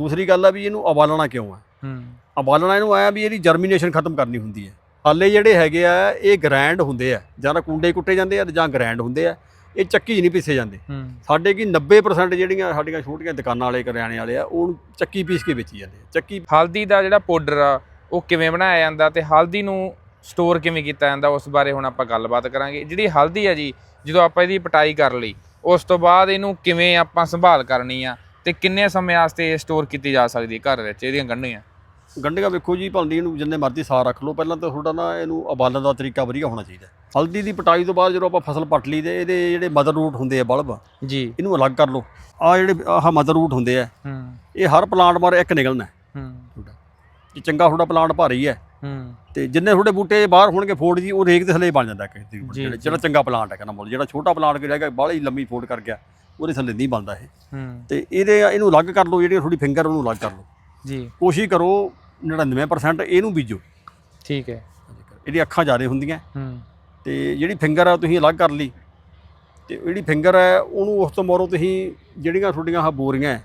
ਦੂਸਰੀ ਗੱਲ ਆ ਵੀ ਇਹਨੂੰ ਉਬਾਲਣਾ ਕਿਉਂ ਆ? ਹੂੰ। ਉਬਾਲਣਾ ਇਹਨੂੰ ਆਇਆ ਵੀ ਇਹਦੀ ਜਰਮੀਨੇਸ਼ਨ ਖਤਮ ਕਰਨੀ ਹੁੰਦੀ ਹੈ। ਹਾਲੇ ਜਿਹੜੇ ਹੈਗੇ ਆ ਇਹ ਗ੍ਰੈਂਡ ਹੁੰਦੇ ਆ ਜਾਂ ਤਾਂ ਕੁੰਡੇ ਕੁੱਟੇ ਜਾਂਦੇ ਆ ਜਾਂ ਗ੍ਰੈਂਡ ਹੁੰਦੇ ਆ ਇਹ ਚੱਕੀ ਨਹੀਂ ਪੀਸੇ ਜਾਂਦੇ। ਸਾਡੇ ਕੀ 90% ਜਿਹੜੀਆਂ ਸਾਡੀਆਂ ਛੋਟੀਆਂ ਦੁਕਾਨਾਂ ਵਾਲੇ ਕਰਿਆਣੇ ਵਾਲੇ ਆ ਉਹਨੂੰ ਚੱਕੀ ਪੀਸ ਕੇ ਵੇਚੀ ਜਾਂਦੇ ਆ। ਚੱਕੀ ਹਲਦੀ ਦਾ ਜਿਹੜਾ ਪਾਊਡਰ ਆ ਉਹ ਕਿਵੇਂ ਬਣਾਇਆ ਜਾਂਦਾ ਤੇ ਹਲਦੀ ਨੂੰ ਸਟੋਰ ਕਿਵੇਂ ਕੀਤਾ ਜਾਂਦਾ ਉਸ ਬਾਰੇ ਹੁਣ ਆਪਾਂ ਗੱਲਬਾਤ ਕਰਾਂਗੇ। ਜਿਹੜੀ ਹਲਦੀ ਆ ਜੀ ਜਦੋਂ ਆਪਾਂ ਇਹਦੀ ਪਟਾਈ ਕਰ ਲਈ ਉਸ ਤੋਂ ਬਾਅਦ ਇਹਨੂੰ ਕਿਵੇਂ ਆਪਾਂ ਸੰਭਾਲ ਕਰਨੀ ਆ ਤੇ ਕਿੰਨੇ ਸਮੇਂ ਵਾਸਤੇ ਸਟੋਰ ਕੀਤੀ ਜਾ ਸਕਦੀ ਹੈ ਘਰ ਵਿੱਚ? ਇਹਦੀਆਂ ਗੰਢੀਆਂ। ਗੰਢੀਆਂ ਵੇਖੋ ਜੀ ਭਲਦੀ ਇਹਨੂੰ ਜਿੰਨੇ ਮਰਜ਼ੀ ਸਾਰ ਰੱਖ ਲਓ। ਪਹਿਲਾਂ ਤਾਂ ਤੁਹਾਡਾ ਨਾ ਇਹਨੂੰ ਉਬਾਲਣ ਦਾ ਤਰੀਕਾ ਵਧੀਆ ਹੋਣਾ ਚਾਹੀਦਾ ਹਲਦੀ ਦੀ ਪਟਾਈ ਤੋਂ ਬਾਅਦ ਜਦੋਂ ਆਪਾਂ ਫਸਲ ਪੱਟ ਲਈ ਤੇ ਇਹਦੇ ਜਿਹੜੇ ਮਦਰ ਰੂਟ ਹੁੰਦੇ ਆ ਬਲਬ ਜੀ। ਇਹਨੂੰ ਅਲੱਗ ਕਰ ਲਓ। ਆ ਜਿਹੜੇ ਆਹ ਮਦਰ ਰੂਟ ਹੁੰਦੇ ਆ ਹੂੰ। ਇਹ ਹਰ ਪਲਾਂਟ ਮਾਰ ਇੱਕ ਨਿਕਲਣਾ ਹੈ। ਤੁਹਾਡਾ। ਜੇ ਚੰਗਾ ਤੁਹਾਡਾ ਪਲਾਂਟ ਭਾਰੀ ਹੈ। ਹੂੰ। ਤੇ ਜਿੰਨੇ ਤੁਹਾਡੇ ਬੂਟੇ ਬਾਹਰ ਹੋਣਗੇ ਫੋੜ ਜੀ ਉਹ ਰੇਕ ਦੇ ਥੱਲੇ ਬਣ ਜਾਂਦਾ ਜੀ, ਜਿਹੜਾ ਚੰਗਾ ਪਲਾਂਟ ਹੈ ਕਹਿੰਦਾ ਮੁੱਲ। ਜਿਹੜਾ ਛੋਟਾ ਪਲਾਂਟ ਕਿ ਬਾਹਲੀ ਲੰਮੀ ਫੋੜ ਕਰ ਗਿਆ। ਉਹਦੇ ਥੱਲੇ ਨਹੀਂ ਬਣਦਾ ਇਹ। ਹੂੰ। ਤੇ ਇਹਦੇ ਇਹਨੂੰ ਅਲੱਗ ਕਰ ਲਓ ਜਿਹੜੀ ਤੁਹਾਡੀ ਫਿੰਗਰ ਉਹਨੂੰ ਅਲੱਗ ਕਰ ਲਓ। ਜੀ। ਕੋਸ਼ਿਸ਼ ਕਰੋ 99% ਇਹਨੂੰ ਬੀਜੋ। ਠੀਕ ਹੈ। ਇਹਦੀ ਅੱਖਾਂ ਜ਼ਿਆਦਾ ਹੁੰਦੀਆਂ। ਹੂੰ। ਤੇ ਜਿਹੜੀ ਫਿੰਗਰ ਆ ਤੁਸੀਂ ਅਲੱਗ ਕਰ ਲਈ। ਤੇ ਜਿਹੜੀ ਫਿੰਗਰ ਹੈ ਉਹਨੂੰ ਉਸ ਤੋਂ ਮੋਰੋਂ ਤੁਸੀਂ ਜਿਹੜੀਆਂ ਤੁਹਾਡੀਆਂ ਆਹ ਬੋਰੀਆਂ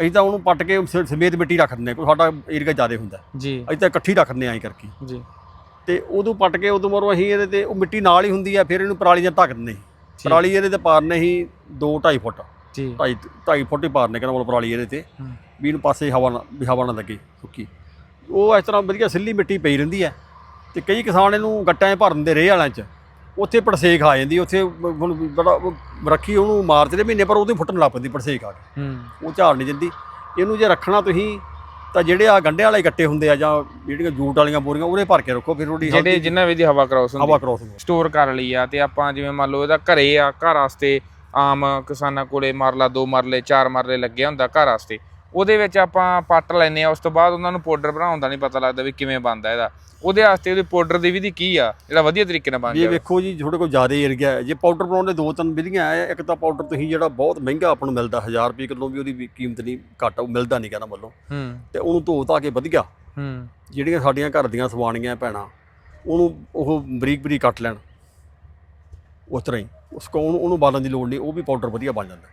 ਅਸੀਂ ਤਾਂ ਉਹਨੂੰ ਪੱਟ ਕੇ ਸਮੇਤ ਮਿੱਟੀ ਰੱਖ ਦਿੰਦੇ ਕੋਈ ਸਾਡਾ ਏਰੀਆ ਜ਼ਿਆਦਾ ਹੁੰਦਾ। ਜੀ। ਅਸੀਂ ਤਾਂ ਇਕੱਠੀ ਰੱਖ ਦਿੰਦੇ ਆਂ ਕਰਕੇ। ਜੀ। ਤੇ ਉਦੋਂ ਪੱਟ ਕੇ ਉਦੋਂ ਮੋਰੋਂ ਅਸੀਂ ਇਹਦੇ ਤੇ ਉਹ ਮਿੱਟੀ ਨਾਲ ਹੀ ਹੁੰਦੀ ਆ ਫਿਰ ਇਹਨੂੰ ਪਰਾਲੀ ਨਾਲ ਢੱਕ ਦਿੰਦੇ ਪਰਾਲੀ ਇਹਦੇ ਤੇ ਪਾਰਨੇ ਸੀ 2 2.5 ਫੁੱਟ। ਜੀ। 2.5 2.5 ਫੁੱਟ ਹੀ ਪਾਰਨੇ ਕਹਿੰਦਾ ਮਤਲਬ ਪਰਾਲੀ ਇਹਦੇ ਤੇ। ਵੀ ਇਹਨੂੰ ਪਾਸੇ ਹਵਾ ਨਾ ਵੀ ਹਵਾ ਨਾ ਲੱਗੇ ਸੁੱਕੀ। ਉਹ ਇਸ ਤਰ੍ਹਾਂ ਵਧੀਆ ਸਿੱਲੀ ਮਿੱਟੀ ਪਈ ਰਹਿੰਦੀ ਹੈ। ਤੇ ਕਈ ਕਿਸਾਨ ਇਹਨੂੰ ਗੱਟਾਂ 'ਚ ਭਰ ਦਿੰਦੇ ਰੇਹ ਵਾਲਿਆਂ 'ਚ। ਉੱਥੇ ਪੜਸੇਕ ਆ ਜਾਂਦੀ ਉੱਥੇ ਹੁਣ ਬੜਾ ਰੱਖੀ ਉਹਨੂੰ ਮਾਰਚ ਦੇ ਮਹੀਨੇ ਪਰ ਉਹਦੇ ਫੁੱਟਣ ਲੱਗ ਪੈਂਦੀ ਪੜਸੇਕ ਆ ਕੇ। ਹੂੰ। ਉਹ ਝਾੜ ਨਹੀਂ ਦਿੰਦੀ। ਇਹਨੂੰ ਜੇ ਰੱਖਣਾ ਤੁਸੀਂ ਤਾਂ ਜਿਹੜੇ ਆ ਗੰਢੇ ਵਾਲੇ ਗੱਟੇ ਹੁੰਦੇ ਆ ਜਾਂ ਜਿਹੜੀਆਂ ਜੂਟ ਵਾਲੀਆਂ ਬੋਰੀਆਂ ਉਹਦੇ ਭਰ ਕੇ ਰੱਖੋ ਫਿਰ ਉਹਦੀ ਜਿਹੜੇ ਜਿੰਨਾ ਵੀ ਦੀ ਹਵਾ ਕ੍ਰਾਸ ਹੁੰਦੀ ਹਵਾ ਕ੍ਰੋਸ ਹੁੰਦੀ ਸਟੋਰ ਕਰ ਲਈ ਆ ਤੇ ਆਪਾਂ ਜਿਵੇਂ ਮੰਨ ਲਓ ਇਹਦਾ ਘਰੇ ਆ ਘਰ ਵਾਸਤੇ ਆਮ ਕਿਸਾਨਾਂ ਕੋਲੇ ਮਰਲਾ ਦੋ ਮਰਲੇ ਚਾਰ ਮਰਲੇ ਲੱਗਿਆ ਹੁੰਦਾ ਘਰ ਵਾਸਤੇ ਉਹਦੇ ਵਿੱਚ ਆਪਾਂ ਪੱਟ ਲੈਨੇ ਆ ਉਸ ਤੋਂ ਬਾਅਦ ਉਹਨਾਂ ਨੂੰ ਪਾਊਡਰ ਬਣਾਉਣ ਦਾ ਨਹੀਂ ਪਤਾ ਲੱਗਦਾ ਵੀ ਕਿਵੇਂ ਬਣਦਾ ਇਹਦਾ। ਉਹਦੇ ਵਾਸਤੇ ਉਹਦੇ ਪਾਊਡਰ ਦੀ ਵਿਧੀ ਕੀ ਆ? ਜਿਹੜਾ ਵਧੀਆ ਤਰੀਕੇ ਨਾਲ ਬਣ ਇਹ ਜਾਵੇ। ਵੇਖੋ ਜੀ ਤੁਹਾਡੇ ਕੋਲ ਜ਼ਿਆਦਾ ਏਰੀਆ ਹੈ। ਜੇ ਪਾਊਡਰ ਬਣਾਉਣ ਦੇ ਦੋ ਤਿੰਨ ਵਿਧੀਆਂ ਆ ਇੱਕ ਤਾਂ ਪਾਊਡਰ ਤੁਸੀਂ ਜਿਹੜਾ ਬਹੁਤ ਮਹਿੰਗਾ ਆਪਾਂ ਨੂੰ ਮਿਲਦਾ 1000 ਰੁਪਏ ਕਿਲੋ ਵੀ ਉਹਦੀ ਕੀਮਤ ਨਹੀਂ ਘੱਟ ਉਹ ਮਿਲਦਾ ਨਹੀਂ ਕਹਿੰਦਾ ਮੱਲੋਂ ਹੂੰ। ਤੇ ਉਹਨੂੰ ਧੋ ਧਾ ਕੇ ਵਧੀਆ। ਹੂੰ। ਜਿਹੜੀਆਂ ਸਾਡੀਆਂ ਘਰ ਦੀਆਂ ਸਵਾਣੀਆਂ ਭੈਣਾਂ ਉਹਨੂੰ ਉਹ ਬਰੀਕ ਬਰੀਕ ਕੱਟ ਲੈਣ। ਉਸ ਤਰ੍ਹਾਂ ਹੀ। ਉਸ ਕੋ ਉਹਨੂੰ ਬਾਲਣ ਦੀ ਲੋੜ ਨਹੀਂ ਉਹ ਵੀ ਪਾਊਡਰ ਵਧੀਆ ਬਣ ਜਾਂਦਾ।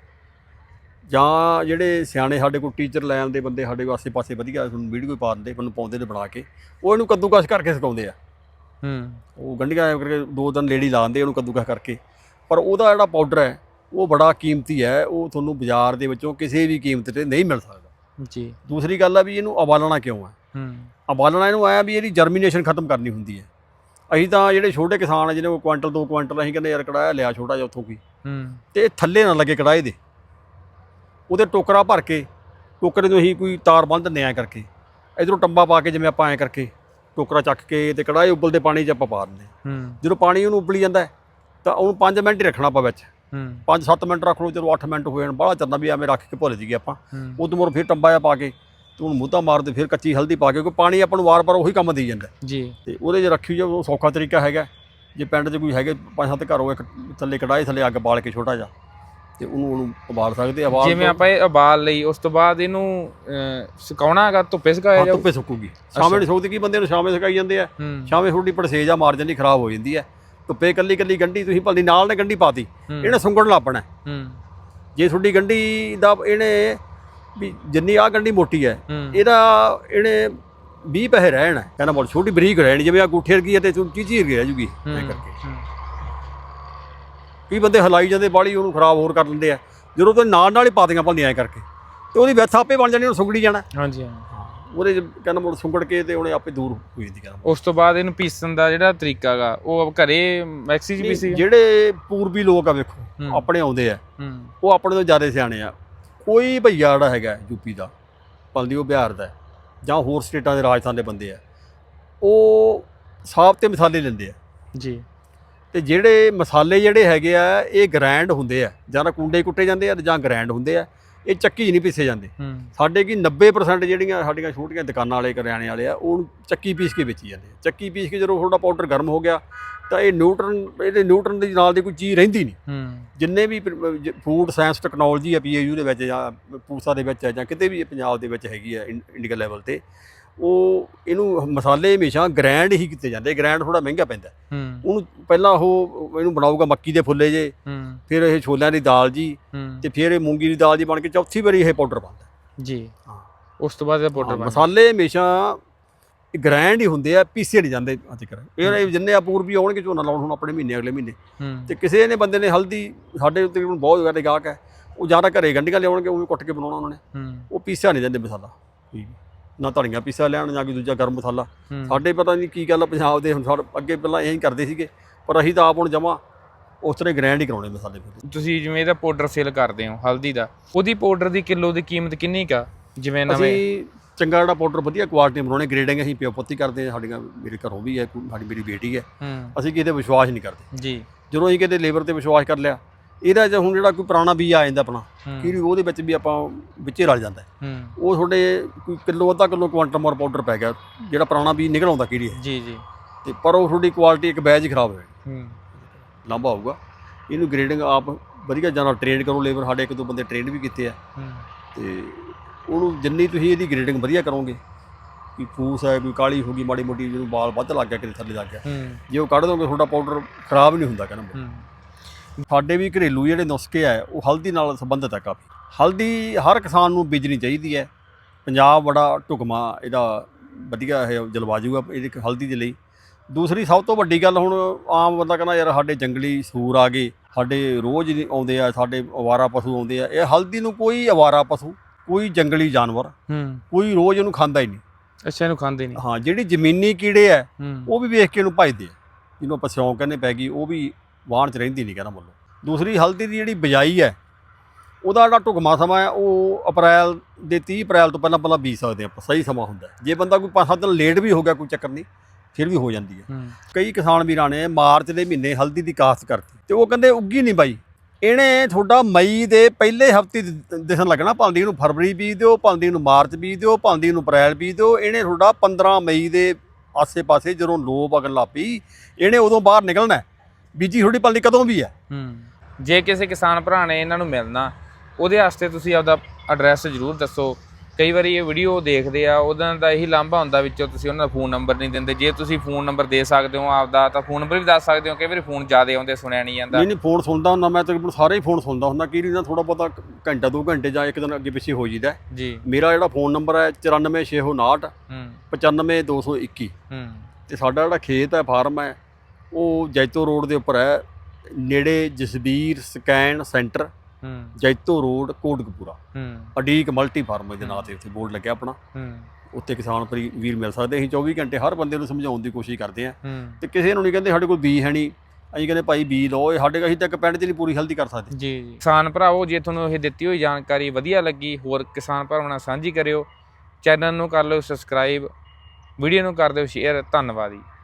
ਜਾਂ ਜਿਹੜੇ ਸਿਆਣੇ ਸਾਡੇ ਕੋਲ ਟੀਚਰ ਲੈ ਆਉਂਦੇ ਬੰਦੇ ਸਾਡੇ ਆਸੇ ਪਾਸੇ ਵਧੀਆ ਤੁਹਾਨੂੰ ਵੀਡੀਓ ਪਾ ਦਿੰਦੇ ਮੈਨੂੰ ਪਾਉਂਦੇ ਨੇ ਬਣਾ ਕੇ। ਉਹ ਇਹਨੂੰ ਕੱਦੂਕਸ ਕਰਕੇ ਸਿਖਾਉਂਦੇ ਆ। ਹੂੰ। ਉਹ ਗੰਢੀਆਂ ਐਂ ਕਰਕੇ ਦੋ ਦਿਨ ਲੇਡੀ ਲਾਉਂਦੇ ਉਹਨੂੰ ਕੱਦੂਕਸ ਕਰਕੇ। ਪਰ ਉਹਦਾ ਜਿਹੜਾ ਪਾਊਡਰ ਹੈ ਉਹ ਬੜਾ ਕੀਮਤੀ ਹੈ। ਉਹ ਤੁਹਾਨੂੰ ਬਾਜ਼ਾਰ ਦੇ ਵਿੱਚੋਂ ਕਿਸੇ ਵੀ ਕੀਮਤ ਤੇ ਨਹੀਂ ਮਿਲ ਸਕਦਾ। ਜੀ। ਦੂਸਰੀ ਗੱਲ ਆ ਵੀ ਇਹਨੂੰ ਉਬਾਲਣਾ ਕਿਉਂ ਹੈ ਹੂੰ। ਉਬਾਲਣਾ ਇਹਨੂੰ ਆਇਆ ਵੀ ਇਹਦੀ ਜਰਮੀਨੇਸ਼ਨ ਖਤਮ ਕਰਨੀ ਹੁੰਦੀ ਹੈ। ਅਸੀਂ ਤਾਂ ਜਿਹੜੇ ਛੋਟੇ ਕਿਸਾਨ ਆ ਜਿਹਨੇ ਕੋਈ ਕੁਆਂਟਲ ਦੋ ਕੁਆਂਟਲ ਅਸੀਂ ਕਹਿੰਦੇ ਯਾਰ ਕੜਾਇਆ ਲਿਆ ਛੋਟਾ ਜਿਹਾ ਉੱਥੋਂ ਕੀ ਹੂੰ। ਤੇ ਥੱਲੇ ਨਾ ਲੱਗੇ ਕੜਾਏ ਦੇ। ਉਹਦੇ ਟੋਕਰਾ ਭਰ ਕੇ ਟੋਕਰੇ ਨੂੰ ਅਸੀਂ ਕੋਈ ਤਾਰ ਬੰਨ੍ਹ ਦਿੰਦੇ ਐਂ ਕਰਕੇ। ਇਧਰੋਂ ਟੰਬਾ ਪਾ ਕੇ ਜਿਵੇਂ ਆਪਾਂ ਐਂ ਕਰਕੇ ਟੋਕਰਾ ਚੱਕ ਕੇ ਤੇ ਕੜਾਏ ਉਬਲਦੇ ਪਾਣੀ 'ਚ ਆਪਾਂ ਪਾ ਦਿੰਦੇ ਹੂੰ। ਜਦੋਂ ਪਾਣੀ ਉਹਨੂੰ ਉਬਲੀ ਜਾਂਦਾ ਤਾਂ ਉਹਨੂੰ 5 ਮਿੰਟ ਹੀ ਰੱਖਣਾ ਆਪਾਂ ਵਿੱਚ। ਹੂੰ। 5-7 ਮਿੰਟ ਰੱਖ ਲਓ ਚਲੋ 8 ਮਿੰਟ ਹੋ ਜਾਣ ਬਾਹਲਾ ਚਰਨਾ ਵੀ ਐਵੇਂ ਰੱਖ ਕੇ ਭੁੱਲ ਜੀਏ ਆਪਾਂ। ਉਦੋਂ ਮੋਰ ਫਿਰ ਟੰਬਾ ਜਿਹਾ ਪਾ ਕੇ ਤੇ ਉਹਨੂੰ ਮੂੰਹ ਤਾਂ ਮਾਰਦੇ ਫਿਰ ਕੱਚੀ ਹਲਦੀ ਪਾ ਕੇ ਕਿਉਂਕਿ ਪਾਣੀ ਆਪਾਂ ਨੂੰ ਵਾਰ-ਵਾਰ ਉਹੀ ਕੰਮ ਦੇਈ ਜਾਂਦਾ ਜੀ। ਤੇ ਉਹਦੇ 'ਚ ਰੱਖੀ ਉਹ ਸੌਖਾ ਤਰੀਕਾ ਹੈਗਾ। ਜੇ ਪਿੰਡ 'ਚ ਕੋਈ ਹੈਗੇ ਪੰਜ ਸੱਤ ਘਰ ਇੱਕ ਥੱਲੇ ਕੜਾਏ ਥੱਲੇ ਅੱਗ ਬਾਲ ਕੇ ਛੋਟਾ ਜਿਹਾ ਤੇ ਉਹਨੂੰ ਉਹਨੂੰ ਉਬਾਲ ਸਕਦੇ ਆ ਉਬਾਲ ਜਿਵੇਂ ਆਪਾਂ ਇਹ ਉਬਾਲ ਲਈ ਉਸ ਤੋਂ ਬਾਅਦ ਇਹਨੂੰ ਅਹ, ਸੁਕਾਉਣਾ ਹੈਗਾ ਧੁੱਪੇ ਸੁਕਾਇਆ ਹਾਂ, ਜਾਊ? ਧੁੱਪੇ ਸੁੱਕੂਗੀ। ਸ਼ਾਮੇ ਨੂੰ ਸੁੱਕਦੀ ਕੀ ਬੰਦੇ ਨੂੰ ਸ਼ਾਮੇ ਸੁਕਾਈ ਜਾਂਦੇ ਆ। ਹੂੰ। ਸ਼ਾਮੇ ਥੋੜੀ ਪੜਸੇਜ ਆ ਮਾਰ ਜਾਂਦੀ ਖਰਾਬ ਹੋ ਜਾਂਦੀ ਹੈ ਧੁੱਪੇ ਕੱਲੀ ਕੱਲੀ ਗੰਢੀ ਤੁਸੀਂ ਭਲਦੀ ਨਾਲ ਨੇ ਗੰਢੀ ਪਾਤੀ ਹੂੰ। ਇਹਨੇ ਸੁੰਗੜਨ ਲੱਪਣਾ ਹੂੰ। ਜੇ ਤੁਹਾਡੀ ਗੰਢੀ ਦਾ ਇਹਨੇ ਵੀ ਜਿੰਨੀ ਆ ਗੰਢੀ ਮੋਟੀ ਹੈ ਹੂੰ। ਇਹਦਾ ਇਹਨੇ 20 ਪੈਸੇ ਰਹਿਣ ਕਹਿੰਦਾ ਬਹੁਤ ਛੋਟੀ ਬਰੀਕ ਰਹਿਣੀ ਜਿਵੇਂ ਆ ਗੁੱਠੇ ਵਰਗੀ ਹੈ ਤੇ ਚੀਚੀ ਰਹਿ ਜੂਗੀ। ਐ ਕਰਕੇ। ਹੂੰ। ਕਈ ਬੰਦੇ ਹਲਾਈ ਜਾਂਦੇ ਬਾੜੀ ਉਹਨੂੰ ਖਰਾਬ ਹੋਰ ਕਰ ਲੈਂਦੇ ਆ। ਜਦੋਂ ਤੇ ਨਾਲ ਨਾਲ ਹੀ ਪਾਤੀਆਂ ਭੰਦੀਆਂ ਐ ਕਰਕੇ। ਤੇ ਉਹਦੀ ਵਿੱਥ ਆਪੇ ਬਣ ਜਾਣੀ ਉਹਨੂੰ ਸੁੰਗੜੀ ਜਾਣਾ। ਹਾਂਜੀ ਹਾਂ ਉਹਦੇ ਕਹਿੰਦਾ ਮੁੜ ਸੁੰਗੜ ਕੇ ਤੇ ਉਹਨੇ ਆਪੇ ਦੂਰ ਹੋ ਜਾਂਦੀ ਕਹਿੰਦਾ ਉਸ ਤੋਂ ਬਾਅਦ ਇਹਨੂੰ ਪੀਸਣ ਦਾ ਜਿਹੜਾ ਤਰੀਕਾ ਉਹ ਘਰੇ ਮੈਕਸੀ ਚ ਪੀਸੀ ਜਿਹੜੇ ਪੂਰਬੀ ਲੋਕ ਆ ਵੇਖੋ। ਆਪਣੇ ਆਉਂਦੇ ਆ। ਉਹ ਆਪਣੇ ਤੋਂ ਜ਼ਿਆਦਾ ਸਿਆਣੇ ਆ। ਕੋਈ ਭਈਆ ਜਿਹੜਾ ਹੈਗਾ ਯੂਪੀ ਦਾ ਪਲਦੀ ਉਹ ਬਿਹਾਰ ਦਾ ਜਾਂ ਹੋਰ ਸਟੇਟਾਂ ਦੇ ਰਾਜਸਥਾਨ ਦੇ ਬੰਦੇ ਆ ਉਹ ਸਾਫ਼ ਤੇ ਮਸਾਲੇ ਲੈਂਦੇ ਆ। ਜੀ। ਤੇ ਜਿਹੜੇ ਮਸਾਲੇ ਜਿਹੜੇ ਹੈਗੇ ਆ ਇਹ ਗ੍ਰੈਂਡ ਹੁੰਦੇ ਆ। ਜਾਂ ਕੁੰਡੇ ਕੁੱਟੇ ਜਾਂਦੇ ਆ ਜਾਂ ਗ੍ਰੈਂਡ ਹੁੰਦੇ ਆ। ਇਹ ਚੱਕੀ ਨਹੀਂ ਪੀਸੇ ਜਾਂਦੇ। ਸਾਡੇ ਕੀ 90% ਜਿਹੜੀਆਂ ਸਾਡੀਆਂ ਛੋਟੀਆਂ ਦੁਕਾਨਾਂ ਵਾਲੇ ਕਰਿਆਣੇ ਵਾਲੇ ਆ ਉਹਨੂੰ ਚੱਕੀ ਪੀਸ ਕੇ ਵੇਚੀ ਜਾਂਦੇ ਚੱਕੀ ਪੀਸ ਕੇ ਜਦੋਂ ਤੁਹਾਡਾ ਪਾਊਡਰ ਗਰਮ ਹੋ ਗਿਆ ਤਾਂ ਇਹ ਨਿਊਟਰਨ ਇਹਦੇ ਨਿਊਟਰਨ ਦੇ ਨਾਲ ਦੀ ਕੋਈ ਚੀਜ਼ ਰਹਿੰਦੀ ਨਹੀਂ। ਜਿੰਨੇ ਵੀ ਫੂਡ ਸਾਇੰਸ ਟੈਕਨੋਲੋਜੀ ਆ ਪੀਏਯੂ ਦੇ ਵਿੱਚ ਜਾਂ ਪੂਸਾ ਦੇ ਵਿੱਚ ਜਾਂ ਕਿਤੇ ਵੀ ਪੰਜਾਬ ਦੇ ਵਿੱਚ ਹੈਗੀ ਆ ਇੰਡੀਆ ਲੈਵਲ ਤੇ ਉਹ ਇਹਨੂੰ ਮਸਾਲੇ ਹਮੇਸ਼ਾ ਗ੍ਰੈਂਡ ਹੀ ਕੀਤੇ ਜਾਂਦੇ ਗ੍ਰੈਂਡ ਥੋੜਾ ਮਹਿੰਗਾ ਪੈਂਦਾ। ਉਹਨੂੰ ਪਹਿਲਾਂ ਉਹ ਇਹਨੂੰ ਬਣਾਊਗਾ ਮੱਕੀ ਦੇ ਫੁੱਲੇ ਜੇ ਫਿਰ ਇਹ ਛੋਲਿਆਂ ਦੀ ਦਾਲ ਜੀ ਤੇ ਫਿਰ ਇਹ ਮੂੰਗੀ ਦੀ ਦਾਲ ਜੀ ਬਣ ਕੇ ਚੌਥੀ ਵਾਰੀ ਇਹ ਪਾਊਡਰ ਬਣਦਾ ਜੀ। ਹਾਂ। ਉਸ ਤੋਂ ਬਾਅਦ ਇਹਦਾ ਪਾਊਡਰ ਮਸਾਲੇ ਹਮੇਸ਼ਾ ਗ੍ਰੈਂਡ ਹੀ ਹੁੰਦੇ ਆ ਪੀਸੇ ਨਹੀਂ ਜਾਂਦੇ ਅੱਜ ਕਰ ਇਹ ਜਿੰਨੇ ਆ ਪੂਰਬੀ ਆਉਣਗੇ ਝੋਨਾ ਲਾਉਣ ਹੁਣ ਆਪਣੇ ਮਹੀਨੇ ਅਗਲੇ ਮਹੀਨੇ। ਤੇ ਕਿਸੇ ਨੇ ਬੰਦੇ ਨੇ ਹਲਦੀ ਸਾਡੇ ਤਕਰੀਬਨ ਬਹੁਤ ਜ਼ਿਆਦਾ ਗਾਹਕ ਹੈ ਉਹ ਜ਼ਿਆਦਾ ਘਰੇ ਗੰਢੀਆਂ ਲਿਆਉਣਗੇ ਉਹ ਕੁੱਟ ਕੇ ਬਣਾਉਣਾ ਉਹਨਾਂ ਨੇ। ਉਹ ਪੀਸਿਆ ਨਹੀਂ ਜਾਂਦੇ ਮਸਾਲਾ। ਵੀ। ਨਾ ਧਨੀਆ ਪੀਸਿਆ ਲੈਣ ਜਾਂ ਕੋਈ ਦੂਜਾ ਗਰਮ ਮਸਾਲਾ। ਸਾਡੇ ਪਤਾ ਨਹੀਂ ਕੀ ਗੱਲ ਆ ਪੰਜਾਬ ਦੇ ਹੁਣ ਸਾਡੇ ਅੱਗੇ ਪਹਿਲਾਂ ਇਹੀ ਕਰਦੇ ਸੀਗੇ ਪਰ ਅਸੀਂ ਤਾਂ ਆਪ ਹੁਣ ਜਮਾ ਉਸ ਤਰ੍ਹਾਂ ਗ੍ਰੈਂਡ ਹੀ ਕਰਾਉਣੇ ਮਸਾਲੇ ਫਿਰ। ਤੁਸੀਂ ਜਿਵੇਂ ਇਹਦਾ ਪਾਊਡਰ ਸੇਲ ਕਰਦੇ ਹੋ ਹਲਦੀ ਦਾ ਉਹਦੀ ਪਾਊਡਰ ਦੀ ਕਿਲੋ ਦੀ ਕੀਮਤ ਕਿੰਨੀ ਕਾ ਜਿਵੇਂ ਨਵੇਂ ਅਸੀਂ ਚੰਗਾ ਜਿਹੜਾ ਪਾਊਡਰ ਵਧੀਆ ਕੁਆਲਿਟੀ ਬਣਾਉਣੇ ਗ੍ਰੇਡਿੰਗ ਅਸੀਂ ਪਿਓ ਪੁੱਤੀ ਕਰਦੇ ਹਾਂ ਸਾਡੀਆਂ ਮੇਰੇ ਘਰੋਂ ਵੀ ਹੈ ਸਾਡੀ ਮੇਰੀ ਬੇਟੀ ਹੈ। ਅਸੀਂ ਕਿਸੇ ਤੇ ਵਿਸ਼ਵਾਸ ਨਹੀਂ ਕਰਦੇ। ਜੀ। ਜਦੋਂ ਅਸੀਂ ਕਿਤੇ ਲੇਬਰ ਤੇ ਵਿਸ਼ਵਾਸ ਕਰ ਲਿਆ ਇਹਦਾ ਜੇ ਹੁਣ ਜਿਹੜਾ ਕੋਈ ਪੁਰਾਣਾ ਬੀਜ ਆ ਜਾਂਦਾ ਆਪਣਾ ਹੂੰ। ਕੀ ਉਹਦੇ ਵਿੱਚ ਵੀ ਆਪਾਂ ਵਿੱਚੇ ਰਲ ਜਾਂਦਾ ਉਹ ਤੁਹਾਡੇ ਕੋਈ ਕਿਲੋ ਅੱਧਾ ਕਿਲੋ ਕੁਆਂਟਮ ਮੋਰ ਪਾਊਡਰ ਪੈ ਗਿਆ ਜਿਹੜਾ ਪੁਰਾਣਾ ਬੀਜ ਨਿਕਲ ਆਉਂਦਾ ਕਿਹੜੀ ਹੈ। ਜੀ ਜੀ। ਤੇ ਪਰ ਉਹ ਤੁਹਾਡੀ ਕੁਆਲਿਟੀ ਇੱਕ ਬੈਜ ਹੀ ਖਰਾਬ ਹੋ। ਜਾਣੀ ਹੂੰ। ਲਾਂਭਾ ਹੋਊਗਾ। ਇਹਨੂੰ ਗ੍ਰੇਡਿੰਗ ਆਪ ਵਧੀਆ ਜਾਨਾ ਟ੍ਰੇਨ ਕਰੋ ਲੇਬਰ ਸਾਡੇ ਇੱਕ ਦੋ ਬੰਦੇ ਟ੍ਰੇਨ ਵੀ ਕੀਤੇ ਆ। ਹੂੰ। ਤੇ ਉਹਨੂੰ ਜਿੰਨੀ ਤੁਸੀਂ ਇਹਦੀ ਗ੍ਰੇਡਿੰਗ ਵਧੀਆ ਕਰੋਗੇ ਕੋਈ ਫੂਸ ਹੈ ਕੋਈ ਕਾਲੀ ਹੋ ਗਈ ਮਾੜੀ ਮੋਟੀ ਜਿਹਨੂੰ ਬਾਲ ਵੱਧ ਲੱਗ ਗਿਆ ਕਿਤੇ ਥੱਲੇ ਲੱਗ ਗਿਆ। ਜੇ ਉਹ ਕੱਢ ਦੋਗੇ ਤੁਹਾਡਾ ਪਾਊਡਰ ਖਰਾਬ ਨਹੀਂ ਹੁੰਦਾ ਕਹਿੰਦਾ ਸਾਡੇ ਵੀ ਘਰੇਲੂ ਜਿਹੜੇ ਨੁਸਖੇ ਆ ਉਹ ਹਲਦੀ ਨਾਲ ਸੰਬੰਧਿਤ ਹੈ ਕਾਫੀ। ਹਲਦੀ ਹਰ ਕਿਸਾਨ ਨੂੰ ਬੀਜਣੀ ਚਾਹੀਦੀ ਹੈ। ਪੰਜਾਬ ਬੜਾ ਢੁਕਮਾ ਇਹਦਾ ਵਧੀਆ ਇਹ ਜਲਵਾਯੂ ਆ ਇਹਦੀ ਹਲਦੀ ਦੇ ਲਈ। ਦੂਸਰੀ ਸਭ ਤੋਂ ਵੱਡੀ ਗੱਲ ਹੁਣ ਆਮ ਬੰਦਾ ਕਹਿੰਦਾ ਯਾਰ ਸਾਡੇ ਜੰਗਲੀ ਸੂਰ ਆ ਗਏ ਸਾਡੇ ਰੋਜ਼ ਹੀ ਆਉਂਦੇ ਆ ਸਾਡੇ ਅਵਾਰਾ ਪਸ਼ੂ ਆਉਂਦੇ ਆ। ਇਹ ਹਲਦੀ ਨੂੰ ਕੋਈ ਅਵਾਰਾ ਪਸ਼ੂ ਕੋਈ ਜੰਗਲੀ ਜਾਨਵਰ ਹੂੰ। ਕੋਈ ਰੋਜ਼ ਇਹਨੂੰ ਖਾਂਦਾ ਹੀ ਨਹੀਂ। ਅੱਛਾ ਇਹਨੂੰ ਖਾਂਦੇ ਨਹੀਂ। ਹਾਂ ਜਿਹੜੀ ਜ਼ਮੀਨੀ ਕੀੜੇ ਆ ਹੂੰ। ਉਹ ਵੀ ਵੇਖ ਕੇ ਇਹਨੂੰ ਭਜਦੇ ਆ। ਜਿਹਨੂੰ ਆਪਾਂ ਸਿਉਂਕ ਕਹਿੰਦੇ ਪੈ ਗਈ ਉਹ ਵੀ ਵਾਹਣ 'ਚ ਰਹਿੰਦੀ ਨਹੀਂ ਕਹਿੰਦਾ ਮੁੱਲ ਦੂਸਰੀ ਹਲਦੀ ਦੀ ਜਿਹੜੀ ਬਿਜਾਈ ਹੈ ਉਹਦਾ ਜਿਹੜਾ ਢੁਕਮਾ ਸਮਾਂ ਹੈ ਉਹ ਅਪ੍ਰੈਲ ਦੇ 30 ਅਪ੍ਰੈਲ ਤੋਂ ਪਹਿਲਾਂ ਪਹਿਲਾਂ ਬੀਜ ਸਕਦੇ ਆਪਾਂ ਸਹੀ ਸਮਾਂ ਹੁੰਦਾ। ਜੇ ਬੰਦਾ ਕੋਈ 5-7 ਦਿਨ ਲੇਟ ਵੀ ਹੋ ਗਿਆ ਕੋਈ ਚੱਕਰ ਨਹੀਂ ਫਿਰ ਵੀ ਹੋ ਜਾਂਦੀ ਹੈ ਕਈ ਕਿਸਾਨ ਵੀਰਾਂ ਨੇ ਮਾਰਚ ਦੇ ਮਹੀਨੇ ਹਲਦੀ ਦੀ ਕਾਸ਼ਤ ਕਰਤੀ ਤੇ ਉਹ ਕਹਿੰਦੇ ਉੱਗੀ ਨਹੀਂ ਬਾਈ ਇਹਨੇ ਤੁਹਾਡਾ ਮਈ ਦੇ ਪਹਿਲੇ ਹਫ਼ਤੇ ਦਿਸਣ ਲੱਗਣਾ ਭਾਂਦੀ ਨੂੰ ਫਰਵਰੀ ਬੀਜ ਦਿਓ ਭਾਂਦੀ ਨੂੰ ਮਾਰਚ ਬੀਜ ਦਿਓ ਭਾਂਦੀ ਨੂੰ ਅਪ੍ਰੈਲ ਬੀਜ ਦਿਓ ਇਹਨੇ ਤੁਹਾਡਾ 15 ਮਈ ਦੇ ਆਸੇ-ਪਾਸੇ ਜਦੋਂ ਲੋ ਵਗਣ ਲੱਗ ਪਈ ਇਹਨੇ ਉਦੋਂ ਬਾਹਰ ਨਿਕਲਣਾ। ਬੀਜੀ ਤੁਹਾਡੀ ਭਾਂਦੀ ਕਦੋਂ ਵੀ ਹੈ ਹੂੰ। ਜੇ ਕਿਸੇ ਕਿਸਾਨ ਭਰਾ ਨੇ ਇਹਨਾਂ ਨੂੰ ਮਿਲਣਾ ਉਹਦੇ ਵਾਸਤੇ ਤੁਸੀਂ ਆਪਦਾ ਐਡਰੈਸ ਜ਼ਰੂਰ ਦੱਸੋ। ਕਈ ਵਾਰੀ ਇਹ ਵੀਡੀਓ ਦੇਖਦੇ ਆ ਉਹਨਾਂ ਦਾ ਇਹੀ ਲਾਂਭਾ ਹੁੰਦਾ ਵਿੱਚੋਂ ਤੁਸੀਂ ਉਹਨਾਂ ਦਾ ਫੋਨ ਨੰਬਰ ਨਹੀਂ ਦਿੰਦੇ। ਜੇ ਤੁਸੀਂ ਫੋਨ ਨੰਬਰ ਦੇ ਸਕਦੇ ਹੋ ਆਪਦਾ ਤਾਂ ਫੋਨ ਨੰਬਰ ਵੀ ਦੱਸ ਸਕਦੇ ਹੋ ਕਈ ਵਾਰੀ ਫੋਨ ਜ਼ਿਆਦਾ ਆਉਂਦੇ ਸੁਣਿਆ ਨਹੀਂ ਜਾਂਦਾ। ਨਹੀਂ ਨਹੀਂ ਫੋਨ ਸੁਣਦਾ ਹੁੰਦਾ ਮੈਂ ਤਕਰੀਬਨ ਸਾਰੇ ਹੀ ਫੋਨ ਸੁਣਦਾ ਹੁੰਦਾ। ਕੀ ਨਾ ਥੋੜਾ ਬਹੁਤਾ ਘੰਟਾ ਦੋ ਘੰਟੇ ਜਾਂ ਇੱਕ ਦਿਨ ਅੱਗੇ ਪਿੱਛੇ ਹੋ ਜੀਦਾ। ਜੀ। ਮੇਰਾ ਜਿਹੜਾ ਫੋਨ ਨੰਬਰ ਹੈ 94659 ਹੂੰ। 95221 ਹੂੰ। ਤੇ ਸਾਡਾ ਜਿਹੜਾ ਖੇਤ ਹੈ ਫਾਰਮ ਹੈ ਉਹ ਜੈਤੋ ਰੋਡ ਦੇ ਉੱਪਰ ਹੈ ਨੇੜੇ ਜਸਬੀਰ ਸਕੈਨ ਸੈਂਟਰ ਹੂੰ। ਜੈਤੋ ਰੋਡ ਕੋਟਕਪੂਰਾ। ਹੂੰ। ਅਡੀਕ ਮਲਟੀ ਫਾਰਮ ਦੇ ਨਾਂ ਤੇ ਉੱਥੇ ਬੋਰਡ ਲੱਗਿਆ ਆਪਣਾ। ਹੂੰ। ਉੱਥੇ ਕਿਸਾਨ ਭਰੀ ਵੀਰ ਮਿਲ ਸਕਦੇ ਅਸੀਂ 24 ਘੰਟੇ ਹਰ ਬੰਦੇ ਨੂੰ ਸਮਝਾਉਣ ਦੀ ਕੋਸ਼ਿਸ਼ ਕਰਦੇ ਹਾਂ। ਹੂੰ। ਤੇ ਕਿਸੇ ਨੂੰ ਨਹੀਂ ਕਹਿੰਦੇ ਸਾਡੇ ਕੋਲ ਬੀ ਹੈ ਨਹੀਂ। ਅਸੀਂ ਕਹਿੰਦੇ ਭਾਈ ਬੀ ਲਓ ਇਹ ਸਾਡੇ ਅਸੀਂ ਤਾਂ ਇੱਕ ਪਿੰਡ 'ਚ ਨਹੀਂ ਪੂਰੀ ਹਲਦੀ ਕਰ ਸਕਦੇ। ਜੀ ਜੀ। ਕਿਸਾਨ ਭਰਾਵੋ ਜੇ ਤੁਹਾਨੂੰ ਇਹ ਦਿੱਤੀ ਹੋਈ ਜਾਣਕਾਰੀ ਵਧੀਆ ਲੱਗੀ ਹੋਰ ਕਿਸਾਨ ਭਰਾਵਾਂ ਨਾਲ ਸਾਂਝੀ ਕਰਿਓ। ਚੈਨਲ ਨੂੰ ਕਰ ਲਿਓ ਸਬਸਕ੍ਰਾਈਬ ਵੀਡੀਓ ਨੂੰ ਕਰ ਦਿਓ ਸ਼ੇਅਰ ਧੰਨਵਾਦ ਜੀ।